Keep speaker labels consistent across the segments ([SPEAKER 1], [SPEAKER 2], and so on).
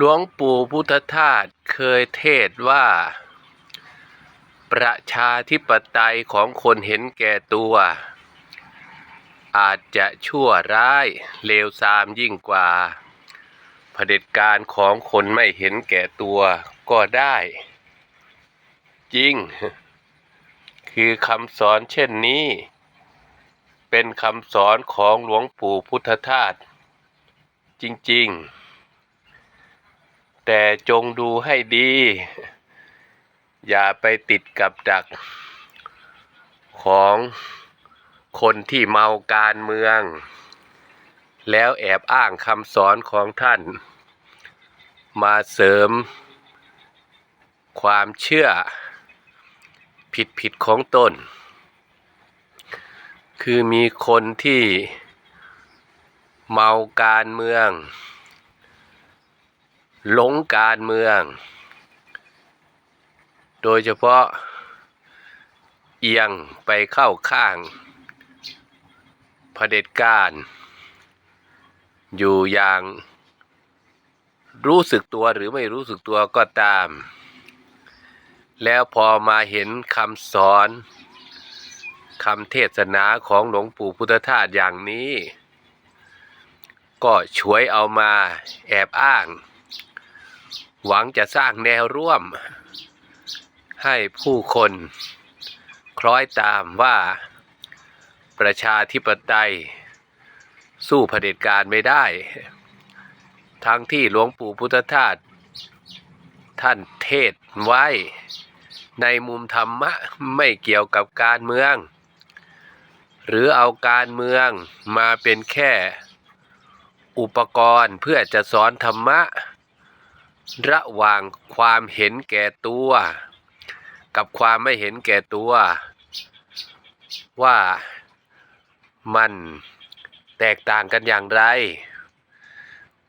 [SPEAKER 1] หลวงปู่พุทธทาสเคยเทศว่า ประชาธิปไตยของคนเห็นแก่ตัว อาจจะชั่วร้ายเลวทรามยิ่งกว่าเผด็จการของคนไม่เห็นแก่ตัวก็ได้ จริง คือคำสอนเช่นนี้ เป็นคำสอนของหลวงปู่พุทธทาสจริง ๆ แต่จงดูให้ดี อย่าไปติดกับดัก ของคนที่เมาการเมือง แล้วแอบอ้างคำสอนของท่าน มาเสริม ความเชื่อ ผิดผิดๆของตน คือมีคนที่เมาการเมือง หลงการเมือง โดยเฉพาะเอียงไปเข้าข้างเผด็จการ อยู่อย่างรู้สึกตัวหรือไม่รู้สึกตัวก็ตาม แล้วพอมาเห็นคำสอนคำเทศนาของหลวงปู่พุทธทาสอย่างนี้ ก็ช่วยเอามาแอบอ้าง หวังจะสร้างแนวร่วม ให้ผู้คนคล้อยตามว่าประชาธิปไตย สู้เผด็จการไม่ได้ ทั้งที่หลวงปู่พุทธทาสท่านเทศไว้ ในมุมธรรมะไม่เกี่ยวกับการเมือง หรือเอาการเมืองมาเป็นแค่อุปกรณ์เพื่อจะสอนธรรมะ ระหว่างความเห็นแก่ตัว กับความไม่เห็นแก่ตัว ว่ามันแตกต่างกันอย่างไร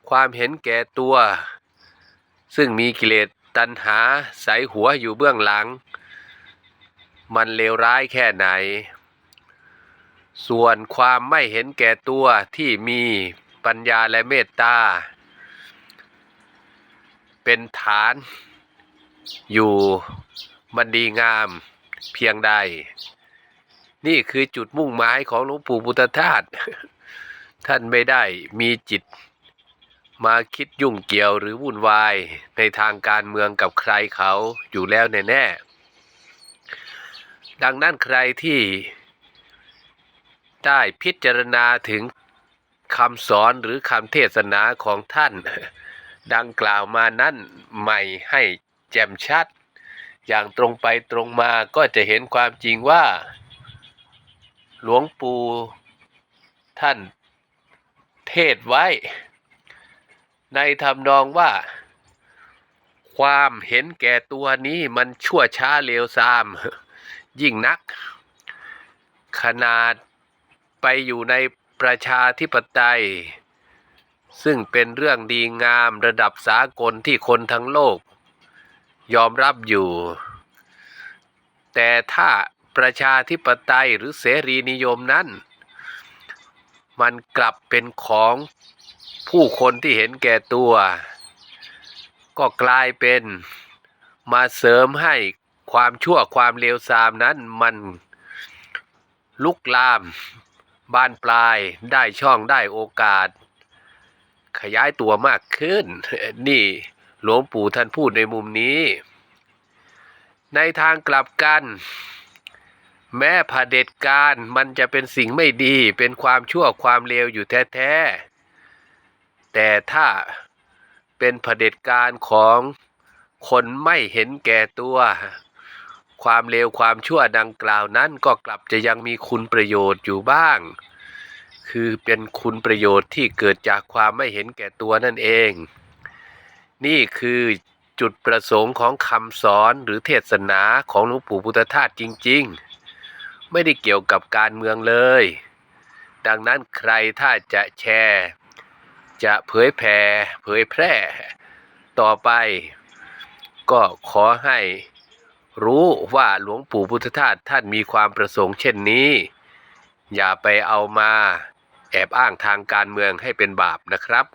[SPEAKER 1] ความเห็นแก่ตัว ซึ่งมีกิเลสตัณหาใสหัวอยู่เบื้องหลัง มันเลวร้ายแค่ไหน ส่วนความไม่เห็นแก่ตัวที่มีปัญญาและเมตตา เป็นฐาน อยู่มันดีงามเพียงใด นี่คือจุดมุ่งหมายของหลวงปู่พุทธทาสท่านไม่ได้มีจิตมาคิดยุ่งเกี่ยวหรือวุ่นวายในทางการเมืองกับใครเขาอยู่แล้วแน่ๆดังนั้นใครที่ได้พิจารณาถึงคำสอนหรือคำเทศนาของท่าน ดังกล่าวมานั้นใหม่ให้แจ่มชัด อย่างตรงไปตรงมาก็จะเห็นความจริงว่า หลวงปู่ท่านเทศไว้ ในทำนองว่า ความเห็นแก่ตัวนี้มันชั่วช้าเลวทราม ยิ่งนัก ขนาดไปอยู่ในประชาธิปไตย ซึ่งเป็นเรื่องดีงามระดับสากลที่คนทั้งโลก ยอมรับอยู่ แต่ถ้าประชาธิปไตยหรือเสรีนิยมนั้น มันกลับเป็นของผู้คนที่เห็นแก่ตัว ก็กลายเป็นมาเสริมให้ความชั่วความเลวทรามนั้นมันลุกลามบานปลายได้ช่องได้โอกาส ขยายตัวมากขึ้น นี่หลวงปู่ท่านพูดในมุมนี้ ในทางกลับกัน แม้ผดเด็จการมันจะเป็นสิ่งไม่ดีเป็นความชั่วความเลวอยู่แท้ๆ แต่ถ้าเป็นเผด็จการของคนไม่เห็นแก่ตัว ความเลวความชั่วดังกล่าวนั้นก็กลับจะยังมีคุณประโยชน์อยู่บ้าง คือเป็นคุณประโยชน์ที่เกิดจากความไม่เห็นแก่ตัวนั่นเอง นี่คือจุดประสงค์ของคำสอนหรือเทศนาของหลวงปู่พุทธทาสจริง ๆ ไม่ได้เกี่ยวกับการเมืองเลย ดังนั้นใครถ้าจะแชร์ จะเผยแผ่เผยแพร่ต่อไปก็ขอให้รู้ว่าหลวงปู่พุทธทาสท่านมีความประสงค์เช่นนี้ อย่าไปเอามา แอบอ้างทางการเมืองให้เป็นบาปนะครับ